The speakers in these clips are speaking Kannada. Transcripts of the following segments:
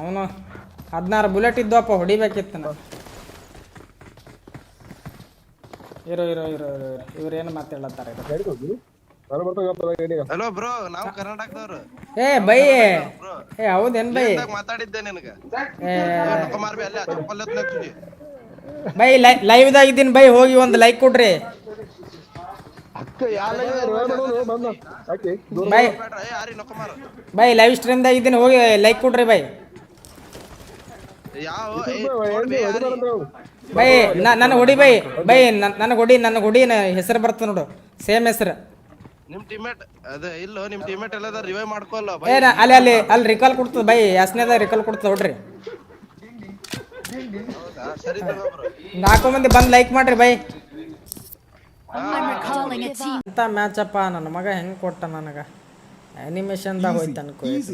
ಅವನು ಹದಿನಾರು ಬುಲೆಟ್ ಇದ್ದವಪ್ಪ ಹೊಡಿಬೇಕಿತ್ತು ನಾವು ಇರೋ ಇರೋ ಇರೋ ಇರೋ ಇರೋ. ಇವ್ರೇನು ಮಾತಾಡ್ಲತ್ತಾರ ಹಲೋ ಬ್ರೋ ನಾವು ಕರ್ನಾಟಕದವ್ರು. ಏ ಬೈ ಏ. ಹೌದೇನ್ ಬೈ? ಮಾತಾಡಿದ್ದೆ ನಿನಗೆ? ಬಿ ಲೈವ್ದಾಗ ಇದ್ದೀನಿ ಬೈ ಹೋಗಿ ಒಂದು ಲೈಕ್ ಕೊಡ್ರಿ. ಬೈ. ಲೈವ್ ಸ್ಟ್ರೀಮ್ ದಾಗ ನೊಕಮಾರ್ ಬೈ ಲೈವ್ ಸ್ಟ್ರೀಮ್ದಾಗ ಇದ್ದೀನಿ ಹೋಗಿ ಲೈಕ್ ಕೊಡ್ರಿ ಬೈ. ಬೇ ನನ್ನ ಹೊಡಿ ಬೈ. ಬೈ ನನ್ನ ಹೊಡಿ ನನ್ನ ಹೊಡಿ ಹೆಸರು ಬರ್ತದೆ ನೋಡು. ಸೇಮ್ ಹೆಸರು. ನಿಮ್ ಟೀಮೇಟ್ ಅದೇ ಇಲ್ಲೋ ನಿಮ್ ಟೀಮೇಟ್ ಎಲ್ಲ ರಿವೈವ್ ಮಾಡ್ಕೊಲ್ಲ ಏ ನಾ- ಅಲ್ಲಿ ಅಲ್ಲಿ ಅಲ್ಲಿ ರಿಕಾಲ್ ಕೊಡ್ತದೆ ಬೈ. ಯಾಸ್ನೇದಾಗ ರಿಕಾಲ್ ಕೊಡ್ತದ ನೋಡ್ರಿ. ನಾಲ್ಕು ಮಂದಿ ಬಂದು ಲೈಕ್ ಮಾಡ್ರಿ bye I'm recalling a team. ಅಂತ ಅಪ್ಪ? ನನ್ನ ಮಗ ಹೆಂಗ್ ಕೊಟ್ಟ ನನಗೆ? ಆನಿಮೇಷನ್ದಾಗ ಹೋಯ್ತು ಹೋಯ್ತ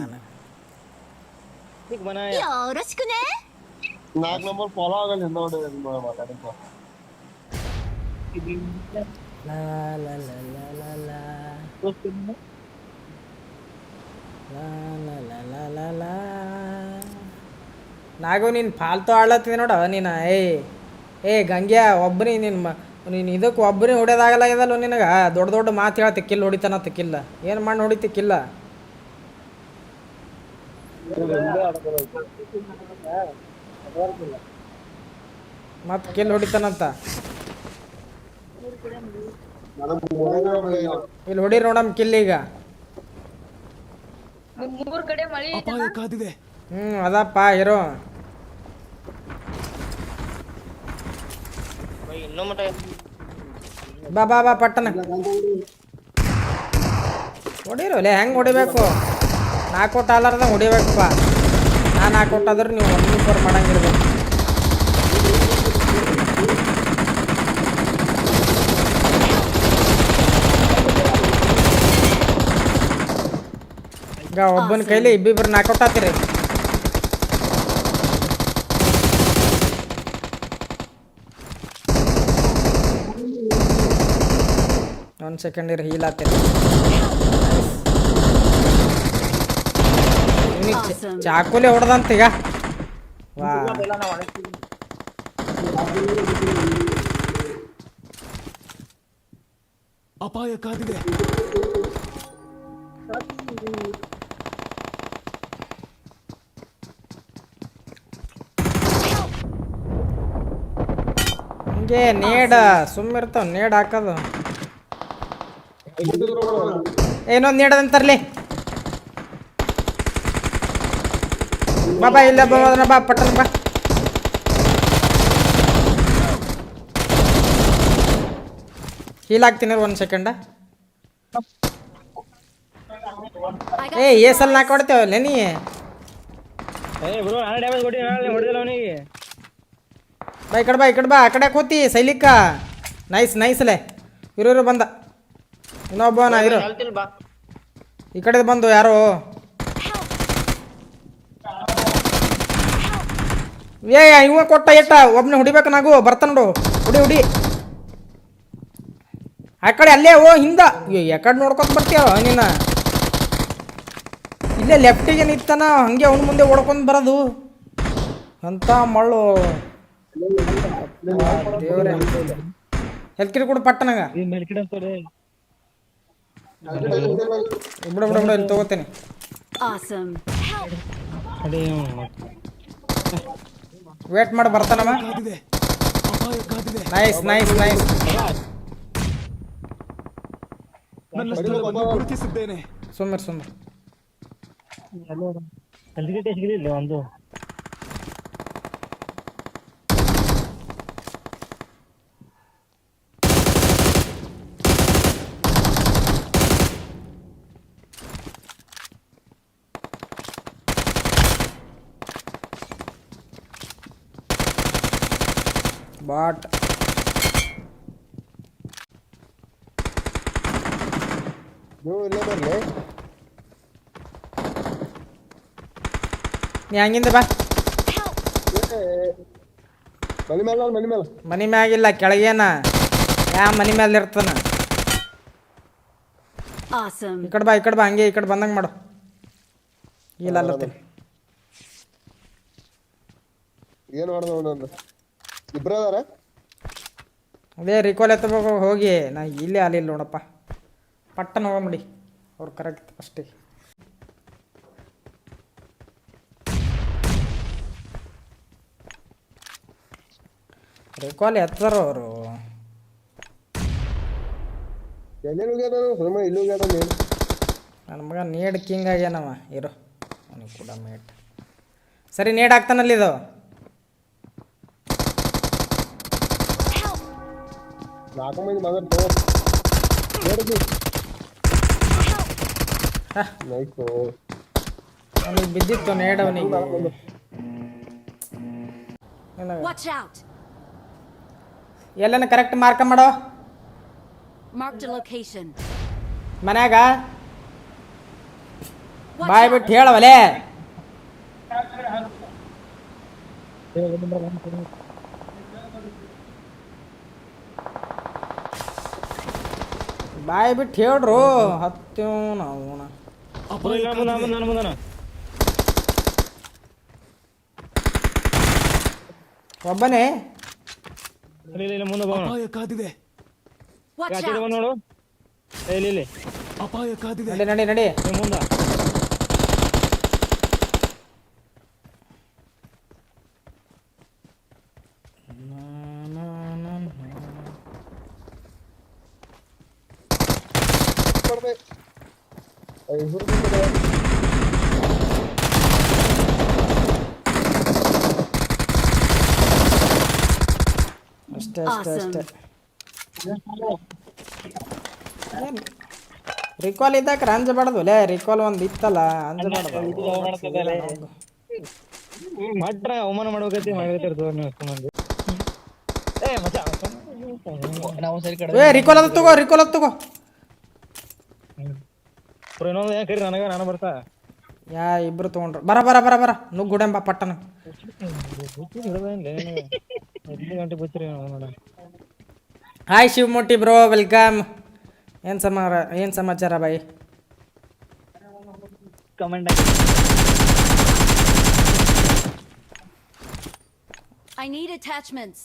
ನಾಗು ನೀನ್ ಫಾಲ್ತು ಆಡ್ಲತ್ತಿ ನೋಡ ನೀನ ಏಯ್. ಏ ಗಂಗ್ಯಾ ಒಬ್ಬನೇ ಮ ನೀನು ಇದಕ್ಕೆ ಒಬ್ಬನೇ ಹೊಡೆಯೋದಾಗಲ್ಲ ಇದಲ್ಲ ನಿನಗೆ? ದೊಡ್ಡ ದೊಡ್ಡ ಮಾತು ಹೇಳ ಕಿಲ್ ಹೊಡಿತಾನ ತಿಕ್ಕಿಲ್ಲ ಏನು ಮಾಡಿ ನೋಡಿ ತಿಕ್ಕಿಲ್ಲ ಮತ್ತೆ ಕಿಲ್ ಹೊಡಿತಾನಂತ ಇಲ್ಲಿ ಹೊಡೀರಿ ನೋಡಮ್ ಕಿಲ್ ಈಗ. ಮೂರ್ ಕಡೆ ಮಳಿ ಹ್ಞೂ ಅದಪ್ಪ ಹೀರೋ ಬಾ ಬಾ ಬಾ, ಪಟ್ಟಣ. ಹೊಡೀರು ಹೆಂಗೆ ಹೊಡಿಬೇಕು? ನಾಲ್ಕು ಕೊಟ್ಟ ಆಲಾರ್ದಂಗೆ ಹೊಡಿಬೇಕಪ್ಪ ನಾ ನಾಲ್ಕು ಕೊಟ್ಟಾದ್ರೆ ನೀವು ಒಂದು ಪರ್ ಮಾಡಂಗಿರ್ಬೇಕು. ಈಗ ಒಬ್ಬನ ಕೈಲಿ ಇಬ್ಬಿಬ್ರು ನಾಲ್ಕು ಹಾತಿರಿ ಒಂದು ಸೆಕೆಂಡ್ ಇರ್ ಹೀಲ್ ಆಗ್ತೈತೆ ಚಾಕುಲಿ ಚಾಕುಲೆ ಹೊಡೆದಂತ ಈಗ. ವಾ. ಅಪಾಯ ಕಾದಿದೆ ಹಿಂಗೆ ನೇಡ ಸುಮ್ಮಿರ್ತಾವ ನೇಡ್ ಹಾಕೋದು. ಏನೊಂದು ನೀಡದಂತರ್ಲಿ ಬಾಬಾ ಇಲ್ಲ ಬಾ ಹೋದ್ರ ಬಾ ಪಟ್ಟಣ ಬಾ. ಹೀಲ್ ಹಾಕ್ತೀನಿ ಒಂದ್ ಸೆಕೆಂಡ ಏ ಎಸ್ ಏಸಲ್ ನಾಲ್ಕು ಹೊಡ್ತೇವಲ್ಲ ನೀ? ಬಾ ಈ ಕಡೆ ಬಾ ಈ ಕಡೆ ಬಾ ಆ ಕಡೆ ಕೂತಿ ಸೈಲಿಕ್ಕ ನೈಸ್ ನೈಸ್ಲೆ ಇರೋರು ಇರು ಬಂದ ಇನ್ನೊಬ್ಬನ ಇರು. ಈ ಕಡೆ ಬಂದು ಯಾರು? ಏ ಇವ ಕೊಟ್ಟ ಎಟ್ಟ? ಒಬ್ನ ಹೊಡಿಬೇಕು ನಾಗು. ಬರ್ತ ನೋಡು. ಹುಡಿ ಹುಡಿ. ಆ ಕಡೆ ಅಲ್ಲೇ ಓ ಹಿಂದ. ಯಾಕಡೆ ನೋಡ್ಕೊತ ಬರ್ತೀಯ ನೀನು ಇಲ್ಲೇ ಲೆಫ್ಟಿಗೆ ನಿಂತಾನ. ಹಂಗೆ ಅವನ ಮುಂದೆ ಓಡ್ಕೊಂಡು ಬರೋದು. ಅಂತ ಮಳ್ಳು. ದೇವ್ರೆ. ಹೆಲ್ಕಿರಿ ಕೊಡು ಪಟ್ಟನಗ ಬಿಡು ಬಿಡ ಬಿಡ ಇಲ್ಲಿ ತಗೋತೇನೆ. ವೇಟ್ ಮಾಡಿ ಬರ್ತಾನಮ್ಮ ನೈಸ್ ನೈಸ್ ನೈಸ್ ಸುಮ್ಮನೆ ಸುಮ್ಮನೆ. ಬಾಟ್. ನೀವು ಇಲ್ಲೇ ಬರ್ಲಿ. ನೀ ಹಂಗಿಂದ ಬಾ. ಮನಿ ಮೇಲೆ ಮನಿ ಮೇಲೆ ಮನಿ ಮ್ಯಾಗಿಲ್ಲ ಕೆಳಗೇನ. ಯಾ ಮನಿ ಮ್ಯಾಲ ಇರ್ತಾನ. ಈ ಕಡೆ ಬಾ ಈ ಕಡೆ ಬಾ ಹಂಗೆ ಈ ಕಡೆ ಬಂದಂಗೆ ಮಾಡು. ಇಲ್ಲ ಅಲ್ಲತ್ತೀನಿ ಏನು ಮಾಡ್ದ ಇಬ್ರ ಅದಾರ? ಅದೇ ರಿಕಾಲ್ ಎತ್ತಬೇಕು ಹೋಗಿ. ನಾ ಇಲ್ಲೇ ಆಲಿಲ್ಲ ನೋಡಪ್ಪ. ಪಟ್ಟನ ಹೋಗಂಬಿಡಿ ಅವ್ರು ಕರೆಕ್ಟ್ ಫಸ್ಟಿಗೆ ರಿಕಾಲ್ ಎತ್ತಾರ ಅವರು. ಹೋಗ್ಯಾದ ಸುಮ್ಮನೆ ಇಲ್ಲಿ ಹೋಗ್ಯಾದ ನನ್ನ ಮಗ ನೇಡ್ ಕಿಂಗ್ ಆಗ್ಯಾನವ. ಇರೋ. ಅವನಿಗೆ ಕೂಡ ಮೇಟ್ ಸರಿ ನೀಡ್ ಹಾಕ್ತಾನಲ್ಲಿ ಇದು? ನಾಲ್ಕು ಮಂದಿ ಮಗನ್ ತಗೋ. ನೋಡಿದ್ವಿ. ಹಾ. ನೈಸ್. ಅವನಿಗೆ ಬಿದ್ದಿತ್ತು ನೇಡ್ ಅವನಿಗೆ. Watch out. ಎಲ್ಲನ ಕರೆಕ್ಟ್ ಮಾರ್ಕ ಮಾಡೋ? Marked a location. ಮನ್ಯಾಗ? ಬಾಯ್. ಬಿಟ್ಟು ಹೇಳವಲೇ? ಬಾಯ್ ಬಿಟ್ಟು ಹೇಳ್ರು ಹತ್ತೇವ್ ನಾವು ಒಬ್ಬನೇ? ಅಪಾಯ ಕಾದಿದೆ. ಇಲ್ಲಿ ಇಲ್ಲಿ. ಅಪಾಯ ಕಾದಿದೆ. ನಡಿ ನಡಿ ನಡಿ. ಅಷ್ಟೇ ಅಷ್ಟೇ ಅಷ್ಟೇ ರಿಕಾಲ್ ಇದ್ದಾಕ್ರ ಅಂಜಬಾರ್ದು ಲೇ ರಿಕಾಲ್ ಒಂದ್ ಇತ್ತಲ್ಲ ಅಂಜಬಾರ್ದು ಮಟ್ರ ಅವಮಾನ ಮಾಡ್ಬೇಕೈತಿ ಮಾಡ್ಬೇಕಿರ್ತದ ನೀವು ಅಷ್ಟು ಮಂದಿ ಏ ಮಚ್ಚ ನಾವು ಸರಿ ಕಡೆ ಏ ರಿಕಾಲ್ ಅದ ತಗೋ ರಿಕಾಲ್ ಅದ ತಗೋ ಇನ್ನೊಂದು ಏನ್ ಕರಿ ನನಗ ನಾನು ಬರ್ತಾ ಯಾ ಇಬ್ರು ತಗೊಂಡ್ರು ಬರ ಬರ ಬರ ಬರ ನುಗ್ಗ್ ಗುಡೆಂಬ ಪಟ್ಟನ ಐದು ಗಂಟೆ ಬಚ್ಚಿರಿ ನೋಡ ಹಾಯ್ ಶಿವಮೂರ್ತಿ ಬ್ರೋ ವೆಲ್ಕಮ್ ಏನು ಸಮಾರ ಏನು ಸಮಾಚಾರ ಬಾಯಿ ಕಮೆಂಟ್ I need attachments.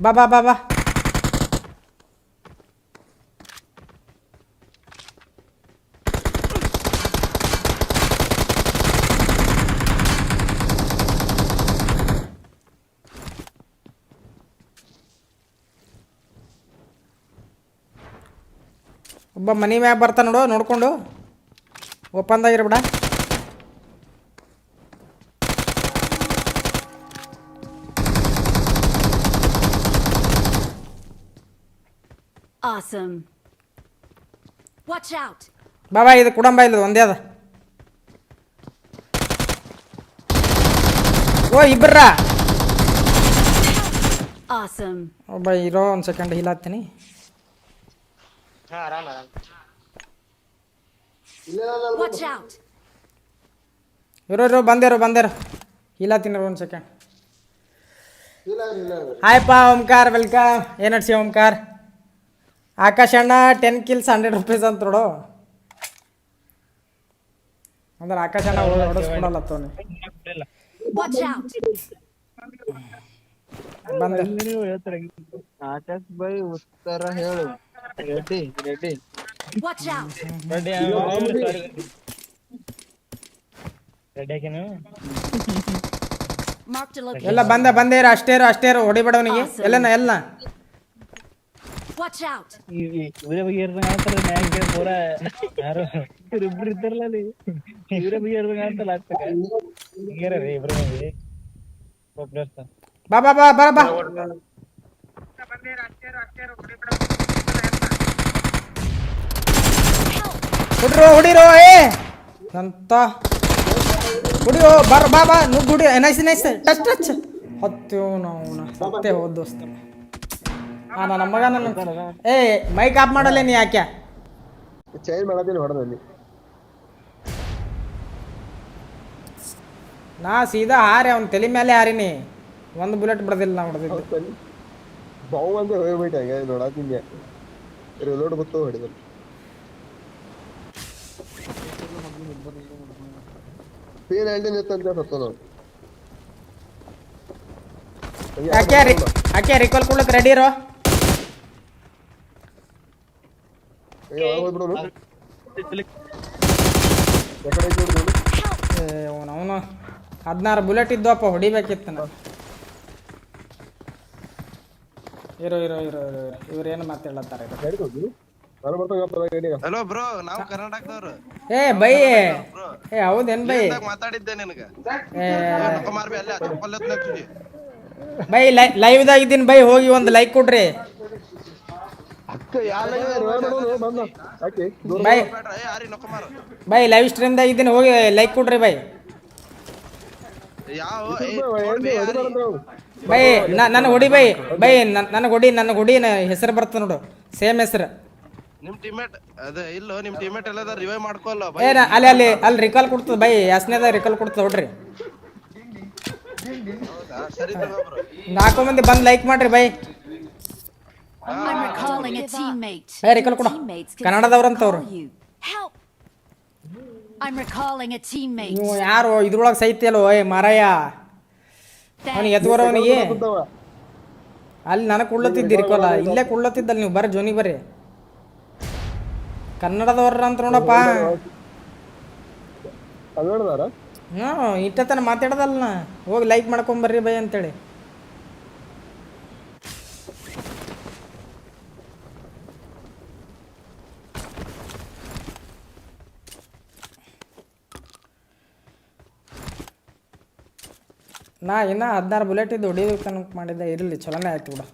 ಬಾ ಬಾ ಬಾ ಬಾ ಒಬ್ಬ ಮನೆ ಮ್ಯಾಗ ಬರ್ತಾ ನೋಡು ನೋಡ್ಕೊಂಡು ಓಪನ್ದಾಗಿರ್ಬಿಡ Awesome. Watch out. ಬಾ ಬಾ ಇದು ಕುಡಂಬ ಇಲ್ಲ ಒಂದೇ ಅದ. ಓ ಇಬ್ಬರ Awesome. ಒಬ್ಬ ಇರೋ ಒಂದು ಸೆಕೆಂಡ್ ಹೀಲಾಗ್ತೀನಿ Watch out. ಇರೋ ಇರೋ ಬಂದೇರು ಬಂದೇರು. ಹೀಲಾತೀನಿ ಒಂದು ಸೆಕೆಂಡ್ ಹಾಯ್ ಪಾ ಓಂಕಾರ್ ವೆಲ್ಕಮ್ ಏನಡ್ಸಿ ನಡ್ಸಿ ಓಂಕಾರ್ ಆಕಾಶ್ ಅಣ್ಣ ಟೆನ್ ಕಿಲ್ಸ್ ಹಂಡ್ರೆಡ್ ರುಪೀಸ್ ಅಂತ ನೋಡು. ಅಂದ್ರೆ ಆಕಾಶ ಅಣ್ಣ ಹೊಡೆಸ್ಕೊಡಲ್ಲ ತೋನಿ. ಆಕಾಶ್ ಬೈ ಉತ್ತರ ಹೇಳು. ರೆಡ್ಡಿ ರೆಡ್ಡಿ. ಎಲ್ಲ ಬಂದ ಬಂದೇ ಇರು ಅಷ್ಟೇ ಇರು ಅಷ್ಟೇ ಇರು ಹೊಡಿಬೇಡವನಿಗೆ ಎಲ್ಲನ ಎಲ್ಲ Watch out. ಇವರೇ ಬಗ್ಗೆ ಇರ್ದಂಗ ಆಗ್ತಾರೆ ಮ್ಯಾಗ ಪೂರ ಯಾರು ಇವ್ರಿಬ್ರು ಇದ್ದಾರಲ್ಲ ಅಲ್ಲಿ ಇವರೇ ಬಗ್ಗೆ ಇರ್ದಂಗ ಆಗ್ತಲ್ಲ ಆಗ್ತಕ್ಕ ಹಿಂಗ್ಯಾರ ರೀ ಇಬ್ರು ಮಂದಿ ಒಬ್ರು ಬಾ ಬಾ ಬಾ ಬಾ ಬಾ ಹುಡ್ರು ಹುಡಿರೋ ಏ ಅಂತ ಹುಡಿಯೋ ಬರ್ ಬಾ ಬಾ ನುಗ್గు ಹುಡಿ ನೈಸ್ ನೈಸ್ ಟಚ್ ಟಚ್ ಹತ್ತೇವು ನಾವು ಸತ್ತೇ ಹೋದ್ ದೋಸ್ತ ಹಾ ನನ್ನ ಮಗ ನನ್ನ ಏ ಮೈಕ್ ಆಫ್ ಮಾಡಲ್ಲ ನೀ ಯಾಕೆ? ಚೇಂಜ್ ಮಾಡತ್ತೀನಿ ಹೊಡೆದಲ್ಲಿ ನಾ ಸೀದಾ ಹಾರಿ ಅವ್ನ ತಲೆ ಮೇಲೆ ಹಾರಿನಿ. ಒಂದು ಬುಲೆಟ್ ಬಿಡದಿಲ್ಲ ನಾ ಹೊಡೆದಿದ್ದು. ಬಾವು ಅಂದ್ರೆ ಹೋಗ್ಬಿಟ್ಟೆ ಹಂಗೆ ನೋಡಾತಿಂಗೆ ರಿಲೋಡ್ ಗೊತ್ತು ಹೊಡಿದ್ರು. ಪೀನ್ ಹೇಳ್ತೀನಿ ಅಂತ ಸತ್ತ ನಾವು ಯಾಕೆ ರಿ ಯಾಕೆ ರಿಕಾಲ್ ಕೊಡ್ಲಕ್ಕೆ ರೆಡಿ ಇರೋ ಹೋಗ್ಬಿಡು ಎಕಡೆ ನೋಡು ಅವನು ಹದಿನಾರು ಬುಲೆಟ್ ಇದ್ದವಪ್ಪ ಹೊಡಿಬೇಕಿತ್ತು ನಾವು ಇರೋ ಇರೋ ಇರೋ ಇರೋ. ಇರೋ ಇವ್ರೇನು ಮಾತಾಡ್ಲತ್ತಾರ ಹಲೋ ಬ್ರೋ ನಾವು ಕರ್ನಾಟಕದವ್ರು. ಏ ಬೈ ಏ. ಏ ಹೌದೇನ್ ಬೈ? ಮಾತಾಡಿದ್ದೆ ನಿನಗ. ಬೈ ಲೈವ್ ಇದ್ದೀನಿ ಬೈ ಹೋಗಿ ಒಂದು ಲೈಕ್ ಕೊಡ್ರಿ ಅಕ್ಕ ಯಾರು ಬಂದ ಯಾಕೆ ದೂರ ಬೈ ಬೈ ಲೈವ್ ಸ್ಟ್ರೀಮ್ದಾಗ ಇದ್ದೀನಿ ಹೋಗಿ ಲೈಕ್ ಕೊಡ್ರಿ ಬೈ. ಬೈ ನನ್ನ ಹೊಡಿ ಬೈ ಬೈ ನನ್ನ ಹೊಡಿ ನನ್ನ ಹೊಡಿ ಹೆಸರು ಬರ್ತದೆ ನೋಡು ಸೇಮ್ ಹೆಸರು. ನಿಮ್ ಟೀಮೇಟ್ ಅದೇ ಇಲ್ಲೋ ನಿಮ್ ಟೀಮೇಟ್ ಎಲ್ಲ ರಿವೈವ್ ಮಾಡ್ಕೊಲ್ಲ ನಾ- ಅಲ್ಲಿ ಅಲ್ಲಿ ಅಲ್ಲಿ ರಿಕಾಲ್ ಕೊಡ್ತದ ಬೈ ಯಾಸ್ನೇದಾಗ ರಿಕಾಲ್ ಕೊಡ್ತದೆ ನೋಡ್ರಿ. ಸರಿ ತಗೋ ಬ್ರೋ. ನಾಲ್ಕು ಮಂದಿ ಬಂದು ಲೈಕ್ ಮಾಡ್ರಿ bye I'm recalling a teammate. ಏ ರಿಕಾಲ್ ಕೊಡು ಕನ್ನಡದವ್ರಂತವ್ರು! I'm recalling a teammate. ನೀವು ಯಾರು? ಇದ್ರೊಳಗೆ ಸೈತಿಯಲ್ಲೋ ಏ ಮಾರಾಯ. ಅವನಿಗೆ ಎದ್ವರವನಿಗೆ. ಅಲ್ಲಿ ನನಗೆ ಕುಳ್ಳತ್ತಿದ್ದಿ ರಿಕಾಲ ಇಲ್ಲೇ ಕುಳ್ಳತ್ತಿದ್ದಲ್ಲ ನೀವು. ಬರ್ರಿ ಜೋನಿ ಬರ್ರಿ. ಕನ್ನಡದವ್ರ ಅಂತ ನೋಡಪ್ಪ. ಹ್ಞೂ ಇಟ್ಟತನ ಮಾತಾಡೋದಲ್ಲ ಹೋಗಿ ಲೈಕ್ ಮಾಡ್ಕೊಂಬರ್ರಿ ಬೈ ಅಂತೇಳಿ. ನಾ ಇನ್ನ ಹದಿನಾರು ಬುಲೆಟ್ ಇದ್ದು ಹೊಡಿಯೋದು ತನಕ ಮಾಡಿದ್ದೆ. ಇರಲಿ ಚಲೋನೇ ಆಯ್ತು ಬಿಡು.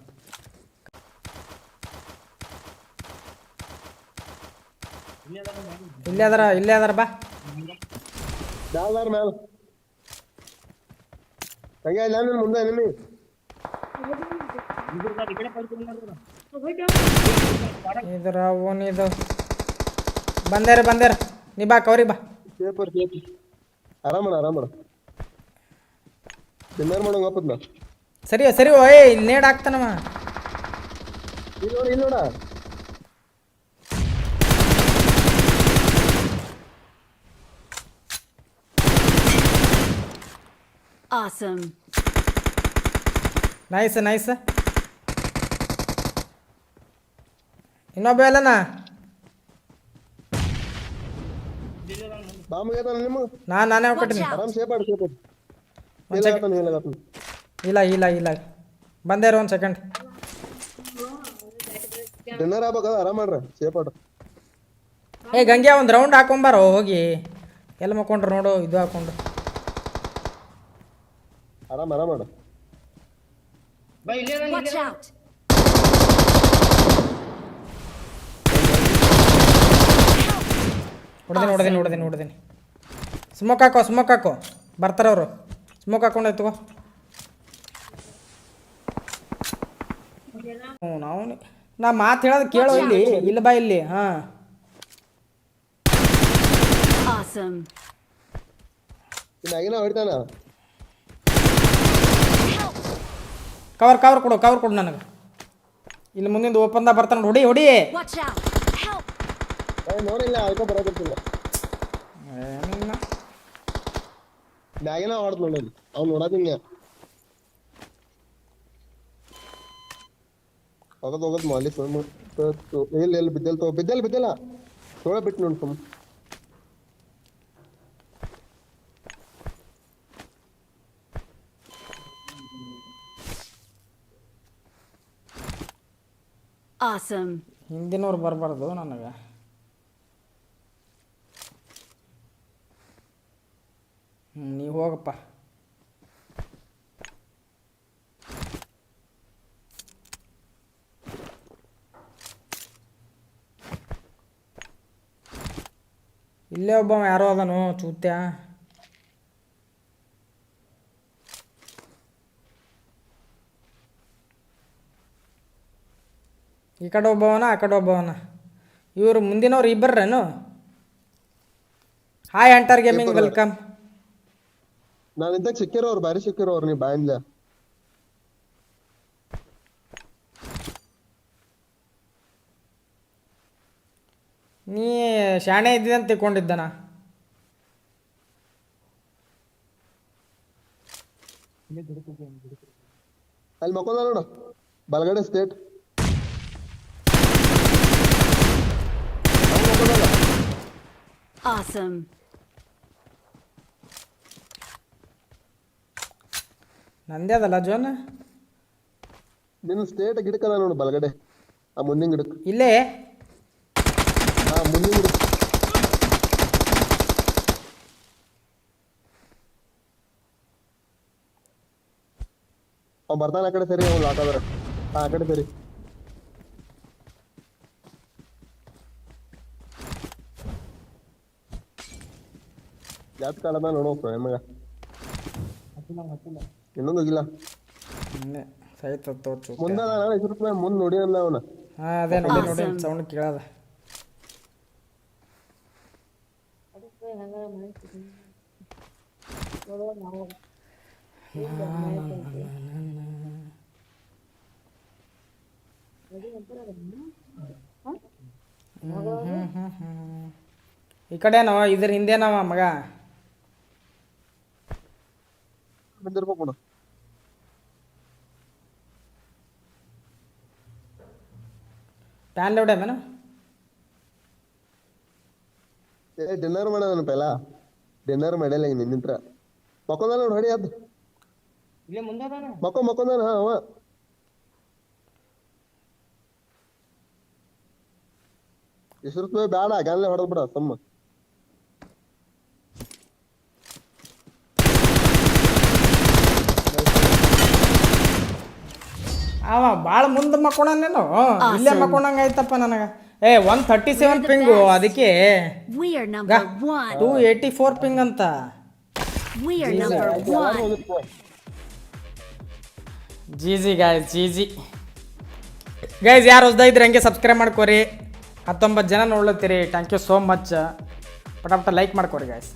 ಇಲ್ಲೇ ಅದಾರ ಇಲ್ಲೇ ಅದಾರ ಬಾ. ಮ್ಯಾಲ. ಇಲ್ಲ ನಿನ್ ಮುಂದೆ ನಿಮ್ಮಿ ಇದ್ರ ಓನ್ ಇದು. ಬಂದೇರ ಬಂದೇರ ನೀ ಬಾ ಕವರಿ ಬಾ. ಆರಾಮ ಆರಾಮ ಆರಾಮಣ ಆರಾಮಣ ಡಿನ್ನರ್ ಮಾಡೋಂಗ ಅಪ್ಪದ್ನ ಸರಿ ಸರಿ ಓಯ್ ಇಲ್ಲಿ ನೇಡ್ ಹಾಕ್ತಾನವ. ಇಲ್ಲಿ ನೋಡಿ ಇಲ್ಲಿ ನೋಡ. Awesome. ನೈಸ್ ನೈಸ್ ಇನ್ನೊಬ್ಬ ಎಲ್ಲನ? ಬಾಂಬ್ ನಿಮ್ಮ? ನಾ ನಾನೇ out. ಆರಾಮ್ ಸೇಫ್ ಆಡ್ ಸೇಫ್ ಆಡು ಇಲ್ಲ ಇಲ್ಲ ಇಲ್ಲ ಬಂದೇ ಬಂದೇರ ಒಂದು ಸೆಕೆಂಡ್ ಡಿನ್ನರ್ ಆಗ್ಬೇಕದ ಆರಾಮ ಮಾಡ್ರಿ ಸೇಫ್ ಆಡು ಏ ಗಂಗೆ ಒಂದು ರೌಂಡ್ ಹಾಕೊಂಬಾರೋ ಹೋಗಿ. ಎಲ್ಲ ಮಕ್ಕೊಂಡ್ರು ನೋಡು ಇದು ಹಾಕೊಂಡು ಆರಾಮ್ ಆರಾಮ ಮಾಡು! ಹೊಡೆದಿನಿ ಹೊಡೆದಿನಿ ಹೊಡೆದಿನಿ ಹೊಡೆದಿನಿ. ಸ್ಮೋಕ್ ಹಾಕೋ ಸ್ಮೋಕ್ ಹಾಕೋ. ಬರ್ತಾರ ಅವರು. ಸ್ಮೋಕ್ ಹಾಕೊಂಡೆ ತಗೋ. ಹ್ಞೂ ನಾವು ನಾ ಮಾತು ಹೇಳೋದು ಕೇಳೋ ಇಲ್ಲಿ ಇಲ್ಲ ಬಾ ಇಲ್ಲಿ ಹಾಂ. ಕವರ್ ಕವರ್ ಕೊಡು ಕವರ್ ಕೊಡು ನನಗೆ. ಇಲ್ಲಿ ಮುಂದಿಂದ ಓಪನ್ದಾಗ ಬರ್ತಾನೆ ಹೊಡಿ ಹೊಡಿ. ನೋಡಿಲ್ಲ ಅದಕ್ಕೆ ಬರೋದಿರ್ತಿಲ್ಲ. ಏನಿಲ್ಲ. ಮ್ಯಾಗಿನ ಹೊಡ್ದು ನೋಡಿ ಅವ್ನು ನೋಡೋದಿಲ್ಲ ಹೋಗೋದು ಹೋಗೋದು ಮಾಲಿ ಸುಮ್ಮ ಇಲ್ಲ ಇಲ್ಲ ಬಿದ್ದಲ್ ತಗೋ ಬಿದ್ದಲ್ ಬಿದ್ದಲ್ಲ ತೊಗೊಳ ಬಿಟ್ಟು ನೋಡಿ ಸುಮ್ಮ Awesome. ಹಿಂದಿನವ್ರು ಬರಬಾರ್ದು ನನಗೆ ಹ್ಞೂ ನೀವು ಹೋಗಪ್ಪ ಇಲ್ಲೇ ಒಬ್ಬ ಯಾರೋ ಅದನು ಚೂತ್ಯ ಈ ಕಡೆ ಒಬ್ಬವನ ಆ ಕಡೆ ಒಬ್ಬವನ ಇವರು ಮುಂದಿನವ್ರು ಇಬ್ಬರೇನು ಹಾಯ್ ಅಂಟರ್ ಗೇಮಿಂಗ್ ವೆಲ್ಕಮ್ ನಾನು ಇದ್ದಾಗ ಸಿಕ್ಕಿರೋರು ಅವ್ರು ಸಿಕ್ಕಿರೋರು ಸಿಕ್ಕಿರೋ ಅವ್ರು ನೀವು ನೀ ಶಾಣೆ ಇದ್ದಿದಂತ ತಿಳ್ಕೊಂಡಿದ್ದನ? ಅಲ್ಲಿ ಮಕ್ಕೊಂದ ನೋಡು ಬಲಗಡೆ ಸ್ಟೇಟ್ Awesome. ನಂದೇ ಅದಲ್ಲ ಜೋನ್? ನಿನ್ನ ಸ್ಟೇಟ್ ಗಿಡಕ್ಕದ ನೋಡು ಬಲಗಡೆ. ಆ ಮುಂದಿನ ಗಿಡಕ್ಕೆ ಇಲ್ಲೇ? ಆ ಮುಂದಿನ ಗಿಡಕ್ಕೆ ಅವ್ನು ಬರ್ತಾನೆ ಆ ಕಡೆ ಸರಿ ಅವ್ನು ಹಾಕದ್ರ ಹಾ ಆ ಕಡೆ ಸರಿ. ಜಾತ್ ಕಾಲದ ನೋಡು ಮಗ? ಇನ್ನೊಂದು ಹೋಗಿಲ್ಲ. ಇಲ್ಲೇ ಸಹಿತ ತೋರ್ಚು ಮುಂದೆ ಐದು ರೂಪಾಯಿ ಮುಂದೆ ನೋಡಿ ಅಲ್ಲ ಅವನ ಹಾ ಅದೇ ನೋಡಿ ನೋಡಿ. ಸೌಂಡ್ ಕೇಳದ. ಈ ಕಡೆನೋ ಇದ್ರ ಹಿಂದೆನವ ಮಗ? ಬಂದಿರ್ಬೇಕು ನೋಡು ಪ್ಯಾನ್ ಲೌಡೇಮೇನ ಏ ಡಿನ್ನರ್ ಮಾಡೋದನ ಪೆಲ ಡಿನ್ನರ್ ಮಾಡಲ್ಲ ಈಗ ನಿನ್ನಿಂತ್ರ ಮಕ್ಕೊಂದ ನೋಡು ಹೊಡಿ ಅದ್ ಇಲ್ಲೇ ಮುಂದಾದಾನ ಮಕ್ಕೊ ಮಕ್ಕೊಂದಾನ ಹಾ ಅವ. ಹೆಸರು ಬೇಡ ಗನ್ಲೆ ಹೊಡೆದ್ಬಿಡ ತಮ್ಮ ಅವ ಭಾಳ ಮುಂದೆ ಮಕ್ಕೊಣನೇನು ಇಲ್ಲೇ ಮಕ್ಕೊಂಡಂಗೆ ಆಯ್ತಪ್ಪ ನನಗೆ. A one thirty seven ping ಅದಕ್ಕೆ. ಟೂ ಏಯ್ಟಿ ಫೋರ್ ಪಿಂಗ್ ಅಂತ. G G guys G G guys ಯಾರು ಹೊಸ್ದ ಇದ್ರೆ ಹಂಗೆ ಸಬ್ಸ್ಕ್ರೈಬ್ ಮಾಡ್ಕೊರಿ. ಹತ್ತೊಂಬತ್ತು ಜನ ನೋಡ್ಲತ್ತೀರಿ. ಥ್ಯಾಂಕ್ ಯು ಸೋ ಮಚ್ ಪಟಾಪಟ ಲೈಕ್ ಮಾಡ್ಕೊರಿ ಗಾಯ್ಸ್